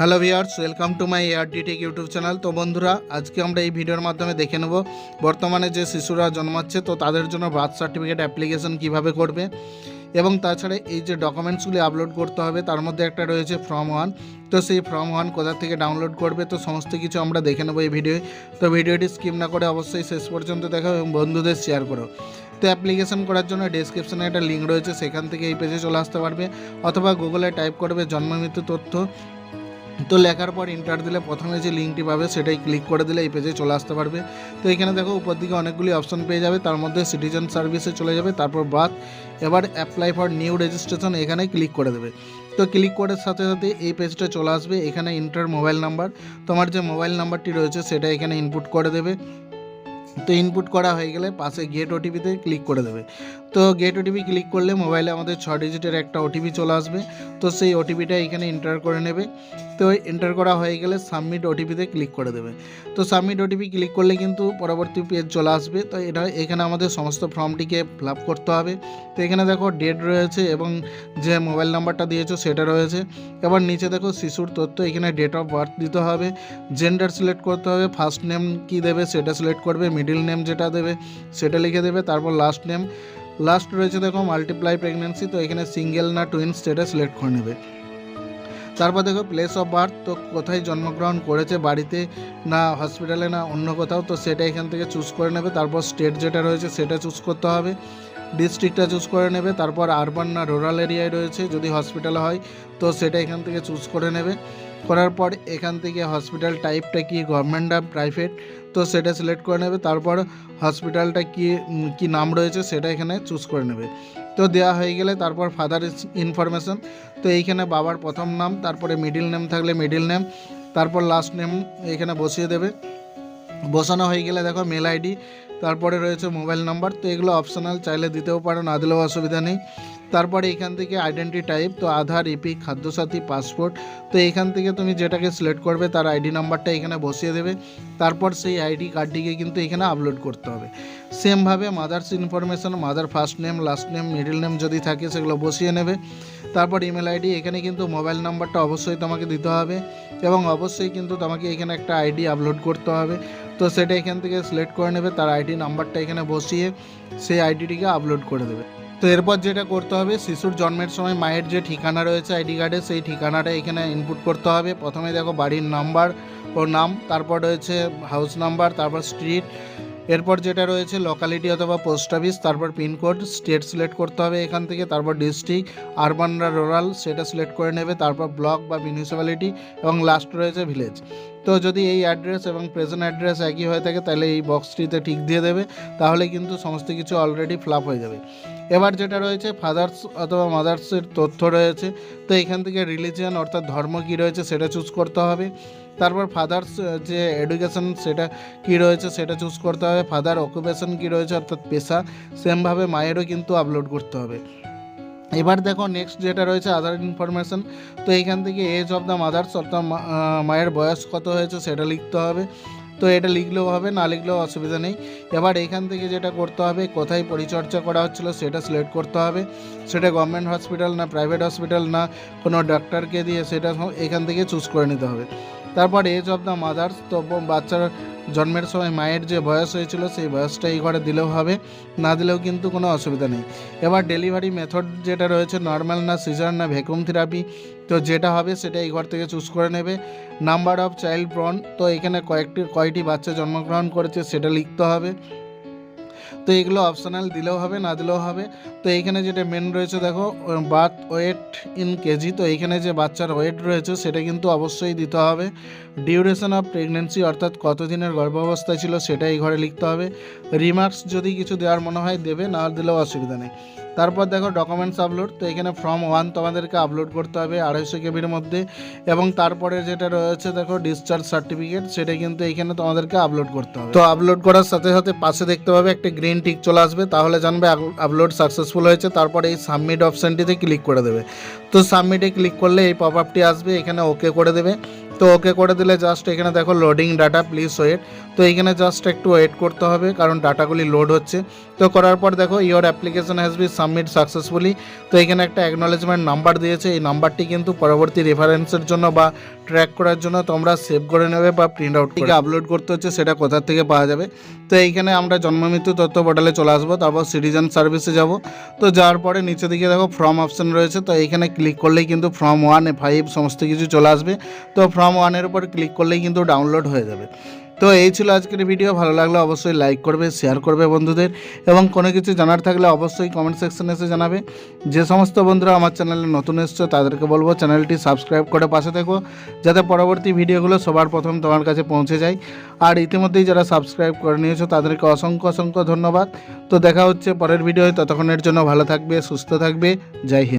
Hello viewers welcome to my air detect YouTube channel. তো বন্ধুরা, আজকে আমরা এই ভিডিওর মাধ্যমে দেখে নেব বর্তমানে যে শিশুরা জন্মাচ্ছে, তো তাদের জন্য বার্থ সার্টিফিকেট অ্যাপ্লিকেশন কীভাবে করবে এবং তাছাড়া এই যে ডকুমেন্টসগুলি আপলোড করতে হবে, তার মধ্যে একটা রয়েছে ফর্ম ওয়ান। তো সেই ফর্ম ওয়ান কোথা থেকে ডাউনলোড করবে, তো সমস্ত কিছু আমরা দেখে নেব এই ভিডিওয়ে। তো ভিডিওটি স্কিপ না করে অবশ্যই শেষ পর্যন্ত দেখো এবং বন্ধুদের শেয়ার করো। তো অ্যাপ্লিকেশন করার জন্য ডেসক্রিপশনে একটা লিঙ্ক রয়েছে, সেখান থেকে এই পেজে চলে আসতে পারবে অথবা গুগলে টাইপ করবে জন্মমৃত্যু তথ্য। তো লেখার পর ইন্টার দিলে প্রথমে যে লিঙ্কটি পাবে সেটাই ক্লিক করে দিলে এই পেজে চলে আসতে পারবে। তো এখানে দেখো উপর দিকে অনেকগুলি অপশন পেয়ে যাবে, তার মধ্যে সিটিজেন সার্ভিসে চলে যাবে, তারপর বাদ এবার অ্যাপ্লাই ফর নিউ রেজিস্ট্রেশন এখানে ক্লিক করে দেবে। তো ক্লিক করার সাথে সাথে এই পেজটা চলে আসবে, এখানে ইন্টার মোবাইল নাম্বার তোমার যে মোবাইল নাম্বারটি রয়েছে সেটা এখানে ইনপুট করে দেবে। তো ইনপুট করা হয়ে গেলে পাশে গেট ওটিপিতে ক্লিক করে দেবে। তো গেট ওটিপি ক্লিক করলে মোবাইলে আমাদের ছ ডিজিটের একটা ওটিপি চলে আসবে। তো সেই ওটিপিটা এখানে এন্টার করে নেবে। তো এন্টার করা হয়ে গেলে সাবমিট ওটিপিতে ক্লিক করে দেবে। তো সাবমিট ওটিপি ক্লিক করলে কিন্তু পরবর্তী পেজ চলে আসবে। তো এটা এখানে আমাদের সমস্ত ফর্মটিকে ফিল করতে হবে। তো এখানে দেখো ডেট রয়েছে এবং যে মোবাইল নাম্বারটা দিয়েছ সেটা রয়েছে। এবার নিচে দেখো শিশুর তথ্য, এখানে ডেট অফ বার্থ দিতে হবে। জেন্ডার সিলেক্ট করতে হবে ফার্স্ট নেম কি দেবে সেটা সিলেক্ট করবে মিডিল নেম যেটা দেবে, সেটা লিখে দেবে, তারপর লাস্ট নেম লাস্ট রয়েছে দেখো মাল্টিপ্লাই প্রেগনেন্সি তো এখানে সিঙ্গেল না টুইন সেটা সিলেক্ট করে নেবে। তারপর দেখো প্লেস অফ বার্থ তো কোথায় জন্মগ্রহণ করেছে বাড়িতে না হসপিটালে না অন্য কোথাও, তো সেটা এখান থেকে চুজ করে নেবে। তারপর স্টেট যেটা রয়েছে সেটা চুজ করতে হবে। ডিস্ট্রিক্টটা চুজ করে নেবে। তারপর আরবান না রুরাল এরিয়ায় রয়েছে, যদি হসপিটাল হয়, তো সেটা এখান থেকে চুজ করে নেবে। করার পর এখান থেকে হসপিটাল টাইপটা কি গভর্নমেন্ট না প্রাইভেট তো সেটা সিলেক্ট করে নেবে, তারপর হসপিটালটা কি কি নাম রয়েছে সেটা এখানে চুজ করে নেবে। তো দেওয়া হয়ে গেলে তারপর ফাদার ইনফরমেশন তো এইখানে বাবার প্রথম নাম, তারপরে মিডিল নেম থাকলে মিডিল নেম তারপর লাস্ট নেম এখানে বসিয়ে দেবে। বসানো হয়ে গেলে দেখো মেল আইডি তারপরে রয়েছে মোবাইল নাম্বার তো এগুলো অপশনাল চাইলে দিতেও পারো, না দিলেও অসুবিধা নেই। তারপরে এখান থেকে আইডেন্টি টাইপ তো আধার ইপি খাদ্যসাথী পাসপোর্ট তো এখান থেকে তুমি যেটাকে সিলেক্ট করবে তার আইডি নাম্বারটা এখানে বসিয়ে দেবে। তারপর সেই আইডি কার্ডটিকে কিন্তু এখানে আপলোড করতে হবে। সেমভাবে mothers information mother first name last name middle name যদি থাকে সেগুলো বসিয়ে নেবে। তারপর ইমেল আইডি এখানে কিন্তু মোবাইল নাম্বারটা অবশ্যই তোমাকে দিতে হবে এবং অবশ্যই কিন্তু তোমাকে এখানে একটা আইডি আপলোড করতে হবে। তো সেটা এখান থেকে সিলেক্ট করে নেবে, তার আইডি নাম্বারটা এখানে বসিয়ে সেই আইডিটিকে আপলোড করে দেবে। তো এরপর যেটা করতে হবে, শিশুর জন্মের সময় মায়ের যে ঠিকানা রয়েছে আইডি কার্ডে, সেই ঠিকানাটা এখানে ইনপুট করতে হবে। প্রথমে দেখো বাড়ির নাম্বার ও নাম, তারপর রয়েছে হাউস নাম্বার তারপর স্ট্রিট এরপর যেটা রয়েছে লোকালিটি অথবা পোস্ট অফিস তারপর পিনকোড স্টেট সিলেক্ট করতে হবে এখান থেকে, তারপর ডিস্ট্রিক্ট আরবান রুরাল সেটা সিলেক্ট করে নেবে, তারপর ব্লক বা মিউনিসিপ্যালিটি এবং লাস্ট রয়েছে ভিলেজ তো যদি এই অ্যাড্রেস এবং প্রেজেন্ট অ্যাড্রেস একই হয়ে থাকে, তাহলে এই বক্সটিতে ঠিক দিয়ে দেবে, তাহলে কিন্তু সমস্ত কিছু অলরেডি ফ্লাপ হয়ে যাবে। এবার যেটা রয়েছে ফাদার্স অথবা মাদার্সের তথ্য রয়েছে, তো এখান থেকে রিলিজিয়ান অর্থাৎ ধর্ম কী রয়েছে সেটা চুজ করতে হবে। তারপর ফাদার্স যে এডুকেশন সেটা কি রয়েছে সেটা চুজ করতে হবে। ফাদার অকুপেশন কি রয়েছে অর্থাৎ পেশা সেমভাবে মায়েরও কিন্তু আপলোড করতে হবে। এবার দেখো নেক্সট যেটা রয়েছে আদার ইনফরমেশন তো এইখান থেকে এজ অফ দ্য মাদার্স অর্থাৎ মায়ের বয়স কত হয়েছে সেটা লিখতে হবে। তো এটা লিখলেও হবে, না লিখলেও অসুবিধা নেই। এবার এখান থেকে যেটা করতে হবে, কোথায় পরিচর্যা করা হচ্ছিল সেটা সিলেক্ট করতে হবে। সেটা গভর্নমেন্ট হসপিটাল না প্রাইভেট হসপিটাল না কোনো ডাক্তারকে দিয়ে সেটা এখান থেকে চুজ করে নিতে হবে। তারপর এজ অফ দ্য মাদার্স তো বাচ্চার জন্মের সময় মায়ের যে বয়স হয়েছিল, সেই বয়সটা এই ঘরে দিলেও হবে, না দিলেও কিন্তু কোনো অসুবিধা নেই। এবার ডেলিভারি মেথড যেটা রয়েছে নর্মাল না সিজার না ভ্যাকুম থেরাপি তো যেটা হবে সেটা এই ঘর থেকে চুজ করে নেবে। নাম্বার অফ চাইল্ড ব্রন তো এখানে কয়েকটি, কয়টি বাচ্চা জন্মগ্রহণ করেছে সেটা লিখতে হবে। তো এগুলো অপশনাল দিলেও হবে, না দিলেও হবে। তো এইখানে যেটা মেন রয়েছে, দেখো বার্থ ওয়েট ইন কেজি তো এইখানে যে বাচ্চার ওয়েট রয়েছে, সেটা কিন্তু অবশ্যই দিতে হবে। ডিউরেশন অফ প্রেগনেন্সি অর্থাৎ কতদিনের গর্ভাবস্থায় ছিল সেটা এই ঘরে লিখতে হবে। রিমার্কস যদি কিছু দেওয়ার মনে হয়, দেবে, না দিলেও অসুবিধা নেই। তারপর দেখো ডকুমেন্টস আপলোড তো এখানে ফর্ম ওয়ান তোমাদেরকে আপলোড করতে হবে আড়াইশো কেবির মধ্যে। এবং তারপরে যেটা রয়েছে, দেখো ডিসচার্জ সার্টিফিকেট সেটা কিন্তু এখানে তোমাদেরকে আপলোড করতে হবে। তো আপলোড করার সাথে সাথে পাশে দেখতে পাবে একটা গ্রিন টিক চলে আসবে, তাহলে জানবে আপলোড সাকসেসফুল হয়েছে, তারপরে এই সাবমিট অপশানটিতে ক্লিক করে দেবে। তো সাবমিটে ক্লিক করলে এই পপ আপটি আসবে, এখানে ওকে করে দেবে। তো ওকে করে দিলে জাস্ট এখানে দেখো লোডিং ডাটা প্লিজ ওয়েট তো এইখানে জাস্ট একটু ওয়েট করতে হবে, কারণ ডাটাগুলি লোড হচ্ছে। তো করার পর দেখো your application has be submit successfully তো এখানে একটা অ্যাকনোলেজমেন্ট নাম্বার দিয়েছে, এই নাম্বারটি কিন্তু পরবর্তী রেফারেন্সের জন্য বা ট্র্যাক করার জন্য তোমরা সেভ করে নেবে বা প্রিন্ট আউট থেকে আপলোড করতে হচ্ছে, সেটা কোথার থেকে পাওয়া যাবে। তো এইখানে আমরা জন্ম মৃত্যু তথ্য পোর্টালে চলে আসব, তারপর সিটিজেন সার্ভিসে যাব। তো যাওয়ার পরে নিচে দিকে দেখো ফর্ম অপশন রয়েছে, তো এইখানে ক্লিক করলেই কিন্তু ফর্ম ওয়ান ফাইভ সমস্ত কিছু চলে আসবে। তো ফর্ম ওয়ানের উপর ক্লিক করলেই কিন্তু ডাউনলোড হয়ে যাবে। তো এই ছিল আজকের ভিডিও ভালো লাগলে অবশ্যই লাইক করবে শেয়ার করবে বন্ধুদের। এবং কোনো কিছু জানার থাকলে অবশ্যই কমেন্ট সেকশনে এসে জানাবে। যে সমস্ত বন্ধুরা আমার চ্যানেলে নতুন এসছো, তাদেরকে বলব চ্যানেলটি সাবস্ক্রাইব করে পাশে থেকো, যাতে পরবর্তী ভিডিওগুলো সবার প্রথম তোমার কাছে পৌঁছে যায়। আর ইতিমধ্যেই যারা সাবস্ক্রাইব করে নিয়েছো, তাদেরকে অসংখ্য অসংখ্য ধন্যবাদ। তো দেখা হচ্ছে পরের ভিডিওয় ততক্ষণের জন্য ভালো থাকবে, সুস্থ থাকবে। জয় হিন্দ।